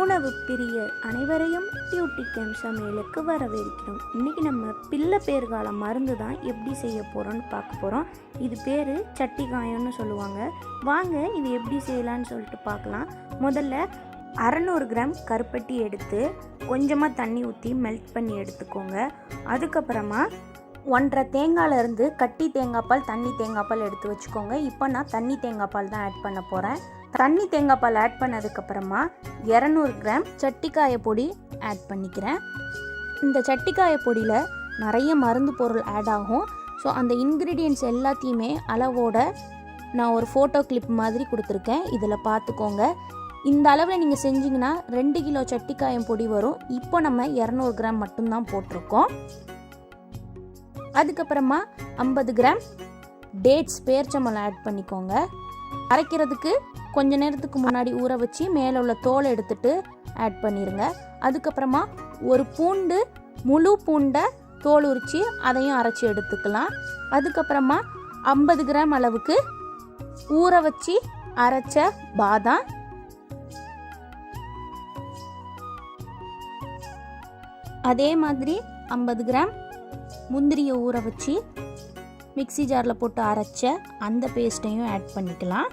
உணவு பிரிய அனைவரையும் பியூட்டி கேம் சமையலுக்கு வரவேற்கிறோம். இன்றைக்கி நம்ம பிள்ளை பேர்கால மருந்து தான் எப்படி செய்ய போகிறோம்னு பார்க்க போகிறோம் இது பேர் சட்டிக்காயம்னு சொல்லுவாங்க. வாங்க இது எப்படி செய்யலான்னு சொல்லிட்டு பார்க்கலாம். முதல்ல அறநூறு கிராம் கருப்பட்டி எடுத்து கொஞ்சமாக தண்ணி ஊற்றி மெல்ட் பண்ணி எடுத்துக்கோங்க. அதுக்கப்புறமா ஒன்றரை தேங்காயிலேருந்து கட்டி தேங்காய் பால் தண்ணி தேங்காய்ப்பால் எடுத்து வச்சுக்கோங்க. இப்போ நான் தண்ணி தேங்காய் பால் தான் ஆட் பண்ண போகிறேன் தண்ணி தேங்காய் பால் ஆட் பண்ணதுக்கப்புறமா இரநூறு கிராம் சட்டிக்காய பொடி ஆட் பண்ணிக்கிறேன். இந்த சட்டிக்காய பொடியில் நிறைய மருந்து பொருள் ஆட் ஆகும். ஸோ அந்த இன்க்ரீடியன்ட்ஸ் எல்லாத்தையுமே அளவோட நான் ஒரு ஃபோட்டோ கிளிப் மாதிரி கொடுத்துருக்கேன். இதில் பார்த்துக்கோங்க இந்த அளவில் நீங்கள் செஞ்சிங்கன்னா ரெண்டு கிலோ சட்டிக்காயம் பொடி வரும். இப்போ நம்ம இரநூறு கிராம் மட்டும்தான் போட்டிருக்கோம். அதுக்கப்புறமா ஐம்பது கிராம் டேட்ஸ் பேர்ச்சம்பழம் ஆட் பண்ணிக்கோங்க. அரைக்கிறதுக்கு கொஞ்ச நேரத்துக்கு முன்னாடி ஊற வச்சு மேலே உள்ள தோலை எடுத்துட்டு ஆட் பண்ணிடுங்க அதுக்கப்புறமா ஒரு பூண்டு முழு பூண்டை தோல் உரித்து அதையும் அரைச்சி எடுத்துக்கலாம். அதுக்கப்புறமா ஐம்பது கிராம் அளவுக்கு ஊற வச்சு அரைச்ச பாதாம். அதே மாதிரி ஐம்பது கிராம் முந்திரியை ஊற வச்சு மிக்ஸி ஜாரில் போட்டு அரைச்ச அந்த பேஸ்ட்டையும் ஆட் பண்ணிக்கலாம்.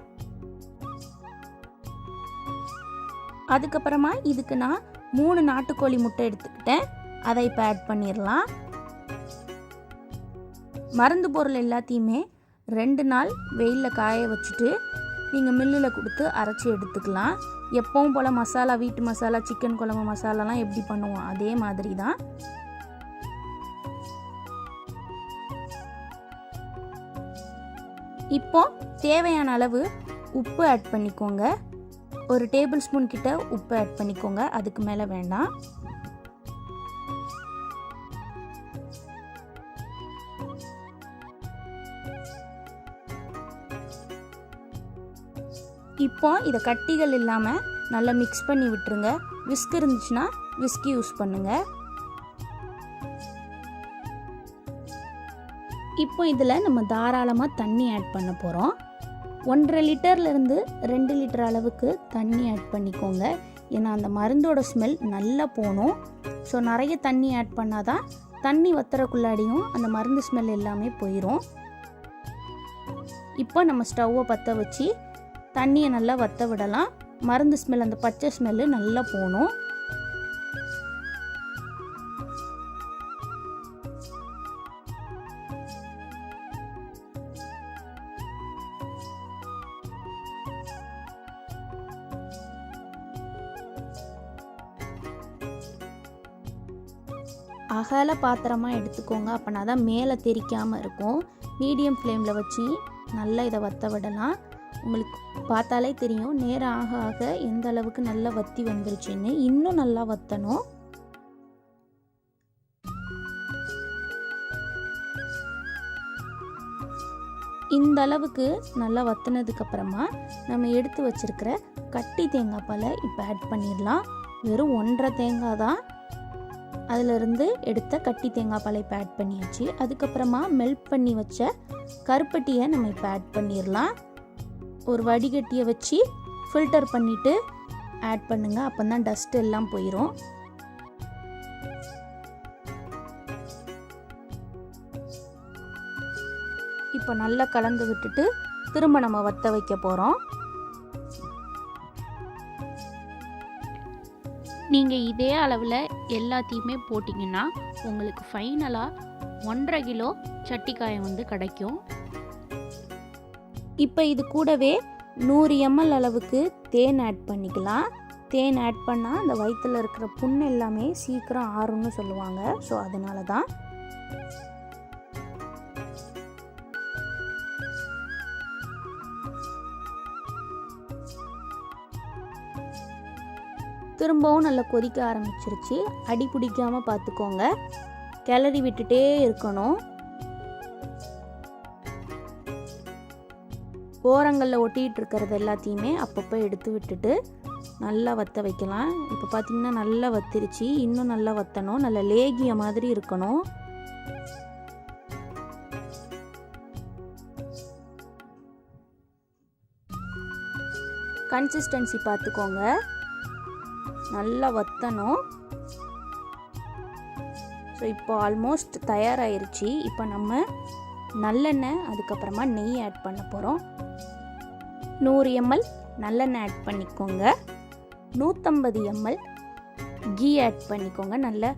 அதுக்கப்புறமா இதுக்கு நான் மூணு நாட்டுக்கோழி முட்டை எடுத்துக்கிட்டேன். அதை இப்போ ஆட் பண்ணிடலாம் மருந்து பொருள் எல்லாத்தையுமே ரெண்டு நாள் வெயிலில் காய வச்சுட்டு நீங்கள் மில்லில் கொடுத்து அரைச்சி எடுத்துக்கலாம். எப்பவும் போல் மசாலா வீட்டு மசாலா சிக்கன் குழம்பு மசாலாலாம் எப்படி பண்ணுவோம்? அதே மாதிரி தான் இப்போ தேவையான அளவு உப்பு ஆட் பண்ணிக்கோங்க. ஒரு டேபிள் ஸ்பூன் கிட்ட உப்பு ஆட் பண்ணிக்கோங்க. அதுக்கு மேலே வேண்டாம். இப்போ இதை கட்டிகள் இல்லாமல் நல்லா மிக்ஸ் பண்ணி விட்டுருங்க. விஸ்க் இருந்துச்சுன்னா விஸ்கி யூஸ் பண்ணுங்கள் இப்போ இதில் நம்ம தாராளமாக தண்ணி ஆட் பண்ண போகிறோம் ஒன்றரை லிட்டர்லேருந்து ரெண்டு லிட்டர் அளவுக்கு தண்ணி ஆட் பண்ணிக்கோங்க. ஏன்னா அந்த மருந்தோட ஸ்மெல் நல்லா போகணும் ஸோ நிறைய தண்ணி ஆட் பண்ணால் தான் தண்ணி வத்துறக்குள்ளாடியும் அந்த மருந்து ஸ்மெல் எல்லாமே போயிடும் இப்போ நம்ம ஸ்டவ்வை பற்ற வச்சு தண்ணியை நல்லா வற்ற விடலாம். மருந்து ஸ்மெல் அந்த பச்சை ஸ்மெல்லு நல்லா போகணும் அகல பாத்திரமாக எடுத்துக்கோங்க. அப்படின்னா தான் மேலே தெரிக்காமல் இருக்கும். மீடியம் ஃப்ளேமில் வச்சு நல்லா இதை வத்த விடலாம். உங்களுக்கு பார்த்தாலே தெரியும். நேரம் ஆக ஆக எந்த அளவுக்கு நல்லா வத்தி வந்துருச்சுன்னு இன்னும் நல்லா வத்தணும். இந்த அளவுக்கு நல்லா வத்தினதுக்கு அப்புறமா நம்ம எடுத்து வச்சிருக்கிற கட்டி தேங்காய் பாலை இப்போ ஆட் பண்ணிடலாம். வெறும் ஒன்றரை தேங்காய் தான். அதிலிருந்து எடுத்த கட்டி தேங்காய் பாலை இப்போ ஆட் பண்ணியாச்சு. அதுக்கப்புறமா மெல்ட் பண்ணி வச்ச கருப்பட்டியை நம்ம இப்போ ஆட் பண்ணிடலாம் ஒரு வடிகட்டியை வச்சு ஃபில்டர் பண்ணிவிட்டு ஆட் பண்ணுங்கள் அப்போ தான் டஸ்ட் எல்லாம் போயிடும் இப்போ நல்லா கலந்து விட்டுட்டு திரும்ப நம்ம வத்த வைக்க போகிறோம் நீங்கள் இதே அளவில் எல்லாத்தையுமே போட்டிங்கன்னா உங்களுக்கு ஃபைனலாக ஒன்றரை கிலோ சட்டிக்காயம் வந்து கிடைக்கும். இப்போ இது கூடவே நூறு எம்எல் அளவுக்கு தேன் ஆட் பண்ணிக்கலாம். தேன் ஆட் பண்ணால் அந்த வயிற்றில் இருக்கிற புண்ணு எல்லாமே சீக்கிரம் ஆறும்னு சொல்லுவாங்க. ஸோ அதனால தான் திரும்பவும் நல்லா கொதிக்க ஆரம்பிச்சிருச்சு. அடி பிடிக்காமல் பார்த்துக்கோங்க. கிளறி விட்டுட்டே இருக்கணும். ஓரங்களில் ஒட்டிகிட்டு இருக்கிறது எல்லாத்தையுமே அப்பப்போ எடுத்து விட்டுட்டு நல்லா வற்ற வைக்கலாம். இப்போ பார்த்தீங்கன்னா நல்லா வத்திருச்சு. இன்னும் நல்லா வத்தணும். நல்லா லேகிய மாதிரி இருக்கணும். கன்சிஸ்டன்சி பார்த்துக்கோங்க. நல்லா வத்தணும். ஸோ இப்போ ஆல்மோஸ்ட் தயாராகிருச்சு இப்போ நம்ம நல்லெண்ணெய் அதுக்கப்புறமா நெய் ஆட் பண்ண போகிறோம் நூறு எம்எல் நல்லெண்ணெய் ஆட் பண்ணிக்கோங்க. நூற்றம்பது எம்எல் கீ ஆட் பண்ணிக்கோங்க. நல்ல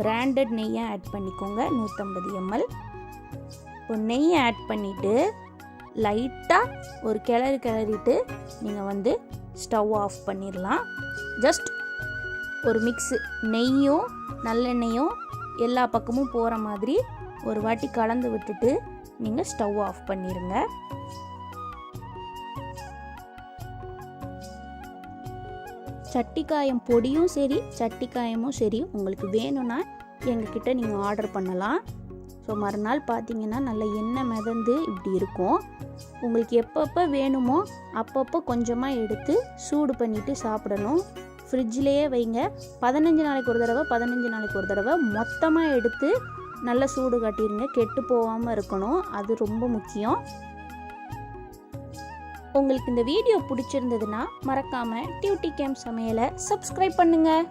பிராண்டட் நெய்யை ஆட் பண்ணிக்கோங்க. நூற்றம்பது எம்எல் இப்போ நெய் ஆட் பண்ணிவிட்டு லைட்டாக ஒரு கிளறு கிளறிட்டு நீங்கள் வந்து ஸ்டவ் ஆஃப் பண்ணிடலாம். ஜஸ்ட் ஒரு மிக்ஸு நெய்யும் நல்லெண்ணெயும் எல்லா பக்கமும் போகிற மாதிரி ஒரு வாட்டி கலந்து விட்டுட்டு நீங்கள் ஸ்டவ் ஆஃப் பண்ணிடுங்க சட்டிக்காயம் பொடியும் சரி சட்டிக்காயமும் சரி உங்களுக்கு வேணும்னா எங்ககிட்ட நீங்கள் ஆர்டர் பண்ணலாம். ஸோ மறுநாள் பார்த்தீங்கன்னா நல்ல எண்ணெய் மிதந்து இப்படி இருக்கும். உங்களுக்கு எப்பப்போ வேணுமோ அப்பப்போ கொஞ்சமாக எடுத்து சூடு பண்ணிவிட்டு சாப்பிடணும். ஃப்ரிட்ஜிலேயே வைங்க. பதினஞ்சு நாளைக்கு ஒரு தடவை பதினஞ்சு நாளைக்கு ஒரு தடவை. மொத்தமாக எடுத்து நல்லா சூடு காட்டிடுங்க கெட்டு போகாமல் இருக்கணும். அது ரொம்ப முக்கியம். உங்களுக்கு இந்த வீடியோ பிடிச்சிருந்ததுன்னா மறக்காமல் டியூட்டி கேம் சமையலை சப்ஸ்கிரைப் பண்ணுங்கள்